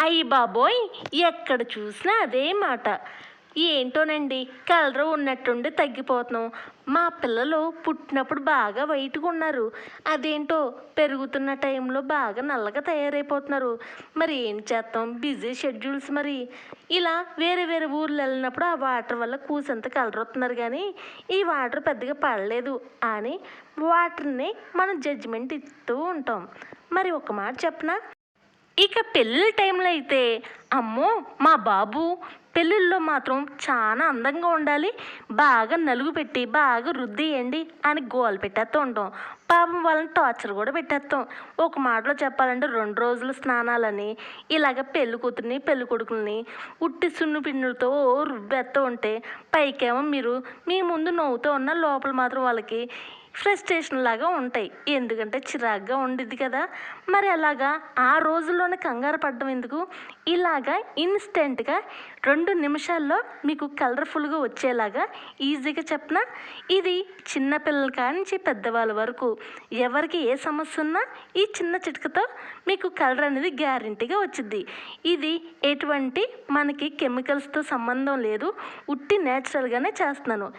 అయ్యి బాబోయ్ ఎక్కడ చూసినా అదే మాట. ఏంటోనండి కలర్ ఉన్నట్టుండి తగ్గిపోతున్నాం. మా పిల్లలు పుట్టినప్పుడు బాగా వైట్గా ఉన్నారు. అదేంటో పెరుగుతున్న టైంలో బాగా నల్లగా తయారైపోతున్నారు. మరి ఏం చేస్తాం? బిజీ షెడ్యూల్స్ మరి. ఇలా వేరే వేరే ఊర్లు వెళ్ళినప్పుడు ఆ వాటర్ వల్ల కూసంత కలర్ వస్తున్నారు కానీ ఈ వాటర్ పెద్దగా పడలేదు. అని వాటర్ని మనం జడ్జిమెంట్ ఇస్తూ ఉంటాం. మరి ఒక మాట చెప్పనా? ఇక పెళ్ళిళ్ళ టైంలో అయితే అమ్మో మా బాబు పెళ్ళిళ్ళలో మాత్రం చాలా అందంగా ఉండాలి బాగా నలుగు పెట్టి బాగా రుద్దేయండి అని గోలు పెట్టేస్తూ ఉంటాం. పాపం వాళ్ళని టార్చర్ కూడా పెట్టేస్తాం. ఒక మాటలో చెప్పాలంటే రెండు రోజులు స్నానాలని ఇలాగ పెళ్ళి కూతుర్ని పెళ్ళి కొడుకుల్ని ఉట్టి సున్ను పిండులతో రుబ్బేస్తూ ఉంటే పైకేమో మీరు మీ ముందు నవ్వుతూ ఉన్న లోపల మాత్రం వాళ్ళకి ఫ్రస్ట్రేషన్ లాగా ఉంటాయి. ఎందుకంటే చిరాగ్గా ఉండిద్ది కదా. మరి అలాగా ఆ రోజుల్లోనే కంగారు పడ్డం ఎందుకు? ఇలాగా ఇన్స్టెంట్గా రెండు నిమిషాల్లో మీకు కలర్ఫుల్గా వచ్చేలాగా ఈజీగా చెప్పిన? ఇది చిన్నపిల్లల కానించి పెద్దవాళ్ళ వరకు ఎవరికి ఏ సమస్య ఉన్నా ఈ చిన్న చిటికతో మీకు కలర్ అనేది గ్యారంటీగా వచ్చింది ఇది ఎటువంటి మనకి కెమికల్స్తో సంబంధం లేదు. ఉట్టి నేచురల్గానే చేస్తున్నాను.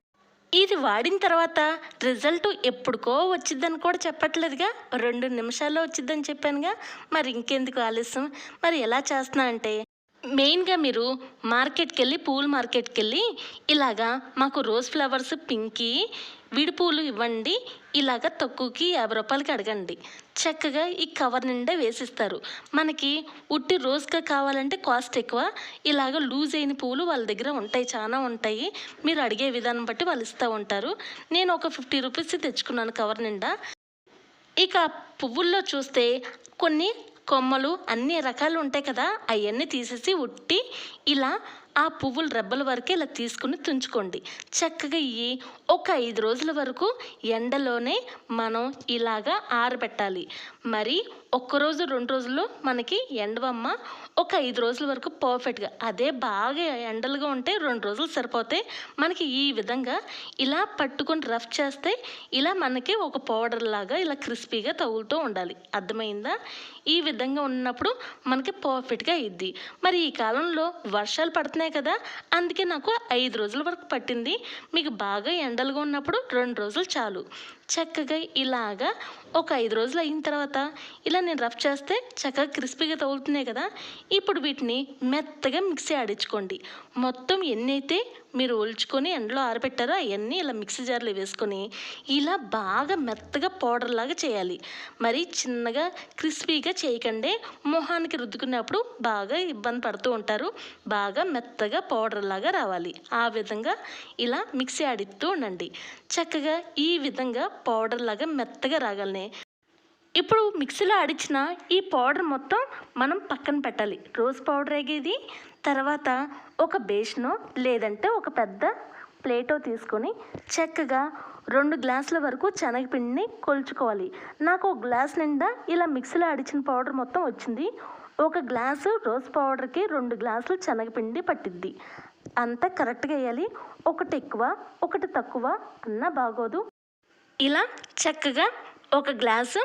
ఇది వాడిన తర్వాత రిజల్ట్ ఎప్పుడుకో వచ్చిద్దని కూడా చెప్పట్లేదుగా? రెండు నిమిషాల్లో వచ్చిద్దని చెప్పానుగా? మరి ఇంకెందుకు ఆలస్యం? మరి ఎలా చేస్తున్నా అంటే మెయిన్గా మీరు మార్కెట్కి వెళ్ళి పూల మార్కెట్కి వెళ్ళి ఇలాగా మాకు రోజ్ ఫ్లవర్స్ పింకి విడి పూలు ఇవ్వండి. ఇలాగ తక్కువకి యాభై రూపాయలకి అడగండి. చక్కగా ఈ కవర్ నిండా వేసిస్తారు. మనకి ఉట్టి రోజుగా కావాలంటే కాస్ట్ ఎక్కువ. ఇలాగ లూజ్ అయిన పూలు వాళ్ళ దగ్గర ఉంటాయి చాలా ఉంటాయి. మీరు అడిగే విధానం బట్టి వాళ్ళు ఇస్తూ ఉంటారు. నేను ఒక ఫిఫ్టీ రూపీస్ తెచ్చుకున్నాను కవర్ నిండా. ఇక పువ్వుల్లో చూస్తే కొన్ని కొమ్మలు అన్ని రకాలు ఉంటాయి కదా అవన్నీ తీసేసి ఉట్టి ఇలా ఆ పువ్వులు రెబ్బల వరకు ఇలా తీసుకుని తుంచుకోండి. చక్కగా ఇవి ఒక ఐదు రోజుల వరకు ఎండలోనే మనం ఇలాగా ఆరబెట్టాలి. మరి ఒక్కరోజు రెండు రోజుల్లో మనకి ఎండవమ్మ ఒక ఐదు రోజుల వరకు పర్ఫెక్ట్గా అదే బాగా ఎండలుగా ఉంటే రెండు రోజులు సరిపోతే మనకి ఈ విధంగా ఇలా పట్టుకొని రఫ్ చేస్తే ఇలా మనకి ఒక పౌడర్ లాగా ఇలా క్రిస్పీగా తగులుతూ ఉండాలి. అర్థమైందా? ఈ విధంగా ఉన్నప్పుడు మనకి పర్ఫెక్ట్గా అయ్యిద్ది మరి ఈ కాలంలో వర్షాలు పడుతున్నాయి కదా అందుకే నాకు ఐదు రోజుల వరకు పట్టింది. మీకు బాగా ఎండలుగా ఉన్నప్పుడు రెండు రోజులు చాలు. చక్కగా ఇలాగా ఒక ఐదు రోజులు అయిన తర్వాత ఇలా నేను రఫ్ చేస్తే చక్కగా క్రిస్పీగా తగులుతున్నాయి కదా ఇప్పుడు వీటిని మెత్తగా మిక్సీ ఆడించుకోండి. మొత్తం ఎన్నైతే మీరు ఒలుచుకొని ఎండలో ఆరబెట్టారు అవన్నీ ఇలా మిక్సీ జార్లో వేసుకొని ఇలా బాగా మెత్తగా పౌడర్ లాగా చేయాలి. మరి చిన్నగా క్రిస్పీగా చేయకండి. మొహానికి రుద్దుకున్నప్పుడు బాగా ఇబ్బంది పడుతూ ఉంటారు. బాగా మెత్తగా పౌడర్ లాగా రావాలి. ఆ విధంగా ఇలా మిక్సీ ఆడిస్తూ ఉండండి. చక్కగా ఈ విధంగా పౌడర్ లాగా మెత్తగా రాగలనే ఇప్పుడు మిక్సీలో ఆడించిన ఈ పౌడర్ మొత్తం మనం పక్కన పెట్టాలి. రోజ్ పౌడర్ ఎగేది తర్వాత ఒక బేషనో లేదంటే ఒక పెద్ద ప్లేటో తీసుకొని చక్కగా రెండు గ్లాసుల వరకు శనగపిండిని కొలుచుకోవాలి. నాకు ఒక గ్లాస్ నిండా ఇలా మిక్సీలో ఆడించిన పౌడర్ మొత్తం వచ్చింది. ఒక గ్లాసు రోజ్ పౌడర్కి రెండు గ్లాసులు శనగపిండి పట్టిద్ది. అంతా కరెక్ట్గా వేయాలి. ఒకటి ఎక్కువ ఒకటి తక్కువ అన్నా బాగోదు. ఇలా చక్కగా ఒక గ్లాసు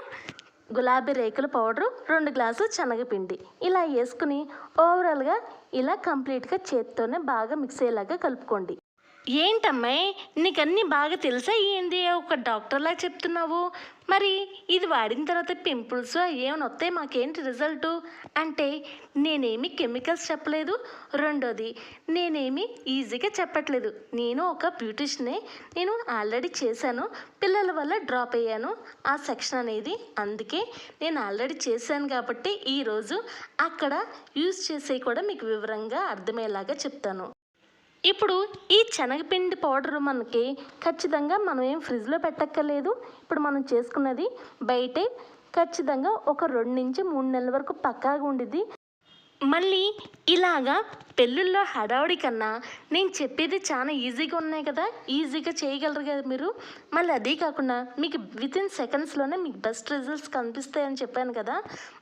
గులాబీ రేకుల పౌడరు రెండు గ్లాసులు శనగపిండి. ఇలా వేసుకుని ఓవరాల్గా ఇలా కంప్లీట్గా చేత్తోనే బాగా మిక్స్ అయ్యేలాగా కలుపుకోండి. ఏంటమ్మాయి నీకు అన్నీ బాగా తెలుసా ఏంది? ఒక డాక్టర్లా చెప్తున్నావు. మరి ఇది వాడిన తర్వాత పింపుల్స్ ఏమైనా వస్తాయి మాకేంటి రిజల్టు? అంటే నేనేమి కెమికల్స్ చెప్పలేదు. రెండోది నేనేమి ఈజీగా చెప్పట్లేదు. నేను ఒక బ్యూటిషనే నేను ఆల్రెడీ చేశాను. పిల్లల వల్ల డ్రాప్ అయ్యాను. ఆ సెక్షన్ అనేది అందుకే నేను ఆల్రెడీ చేశాను కాబట్టి ఈరోజు అక్కడ యూజ్ చేసే కూడా మీకు వివరంగా అర్థమయ్యేలాగా చెప్తాను. ఇప్పుడు ఈ శనగపిండి పౌడర్ మనకి ఖచ్చితంగా మనం ఏం ఫ్రిడ్జ్లో పెట్టక్కర్లేదు. ఇప్పుడు మనం చేసుకున్నది బయటే ఖచ్చితంగా ఒక రెండు నుంచి మూడు నెలల వరకు పక్కాగా ఉండిద్ది. మళ్ళీ ఇలాగా పెళ్ళిళ్ళలో హడావుడి కన్నా నేను చెప్పేది చాలా ఈజీగా ఉన్నాయి కదా ఈజీగా చేయగలరు కదా మీరు. మళ్ళీ అదే కాకుండా మీకు విత్ ఇన్ సెకండ్స్లోనే మీకు బెస్ట్ రిజల్ట్స్ కనిపిస్తాయని చెప్పాను కదా.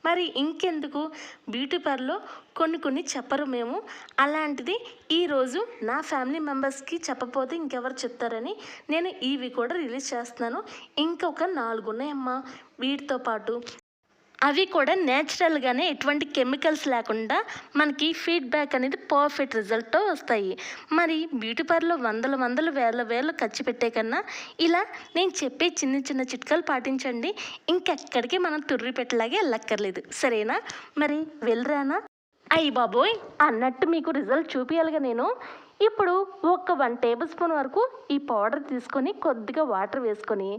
మరి ఇంకెందుకు? బ్యూటీ పార్లర్లో కొన్ని కొన్ని చెప్పరు మేము. అలాంటిది ఈరోజు నా ఫ్యామిలీ మెంబర్స్కి చెప్పపోతే ఇంకెవరు చెప్తారని నేను ఇవి కూడా రిలీజ్ చేస్తున్నాను. ఇంకొక నాలుగు ఉన్నాయమ్మా వీటితో పాటు అవి కూడా నేచురల్గానే ఎటువంటి కెమికల్స్ లేకుండా మనకి ఫీడ్బ్యాక్ అనేది పర్ఫెక్ట్ రిజల్ట్తో వస్తాయి. మరి బ్యూటీ పార్లర్లో వందల వందల వేల వేలు ఖర్చు పెట్టే కన్నా ఇలా నేను చెప్పే చిన్న చిన్న చిట్కాలు పాటించండి. ఇంకెక్కడికి మనం తుర్రి పెట్టలాగే వెళ్ళక్కర్లేదు. సరేనా? మరి వెళ్ళరానా? అయ్యి బాబోయ్! అన్నట్టు మీకు రిజల్ట్ చూపించాలిగా నేను. ఇప్పుడు ఒక వన్ టేబుల్ స్పూన్ వరకు ఈ పౌడర్ తీసుకొని కొద్దిగా వాటర్ వేసుకొని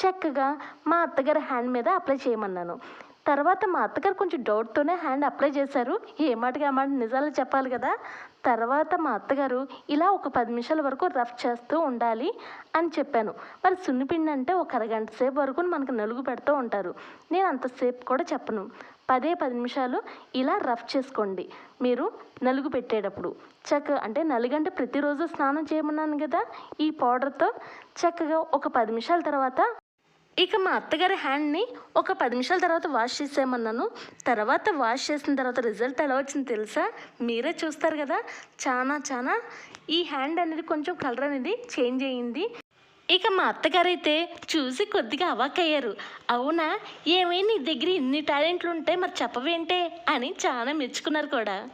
చక్కగా మా అత్తగారి హ్యాండ్ మీద అప్లై చేయమన్నాను. తర్వాత మా అత్తగారు కొంచెం డౌట్తోనే హ్యాండ్ అప్లై చేశారు. ఏ మాటకి ఆ మాట నిజాలు చెప్పాలి కదా? తర్వాత మా అత్తగారు ఇలా ఒక పది నిమిషాల వరకు రఫ్ చేస్తూ ఉండాలి అని చెప్పాను. మరి సున్నిపిండి అంటే ఒక అరగంట సేపు వరకు మనకు నలుగు పెడుతూ ఉంటారు. నేను అంతసేపు కూడా చెప్పను. పదే పది నిమిషాలు ఇలా రఫ్ చేసుకోండి. మీరు నలుగు పెట్టేటప్పుడు. చక్కగా అంటే నలుగంటే ప్రతిరోజు స్నానం చేయమన్నాను కదా? ఈ పౌడర్తో చక్కగా ఒక పది నిమిషాల తర్వాత ఇక మా అత్తగారి హ్యాండ్ని ఒక పది నిమిషాల తర్వాత వాష్ చేసేయమన్నాను. తర్వాత వాష్ చేసిన తర్వాత రిజల్ట్ ఎలా వచ్చింది తెలుసా? మీరే చూస్తారు కదా. చాలా చాలా ఈ హ్యాండ్ అనేది కొంచెం కలర్ అనేది చేంజ్ అయ్యింది. ఇక మా అత్తగారైతే చూసి కొద్దిగా అవాక్కయ్యారు. అవునా? ఏమైనా నీ దగ్గర ఇన్ని టాలెంట్లు ఉంటే మరి చెప్పవేంటే? అని చాలా మెచ్చుకున్నారు కూడా.